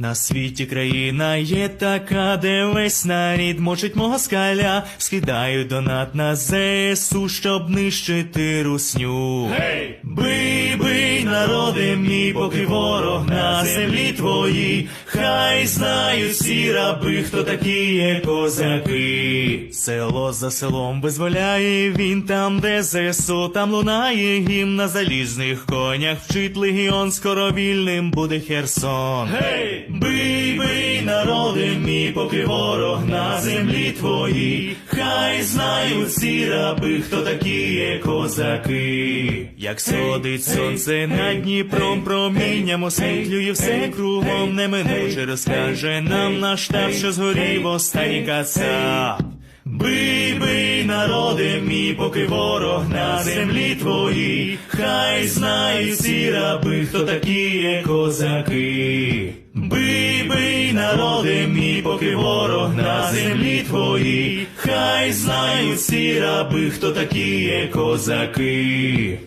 На світі країна є така, де весь нарід мочить москаля, скидаю донат на ЗСУ, щоб нищити русню. Гей! Бий, бий, народи мій, поки ворог на землі твоїй, хай знають всі раби, хто такі є козаки. Село за селом визволяє він там, де ЗСУ, там лунає гімн на залізних конях, вчить легіон, скоро вільним буде Херсон. Гей! Бий, бий, народи поки ворог на землі твоїй, хай знають всі раби, хто такі є козаки. Як сходить сонце над Дніпром, промінням освітлює все кругом, неминуче розкаже нам наш штаб, що згорів останній кацап. Бий, бий, народи мій, поки ворог на землі твоїй, хай знають всі раби, хто такі є козаки. Бий, народи мій, поки ворог на землі твоїй, хай знають всі раби, хто такі є козаки.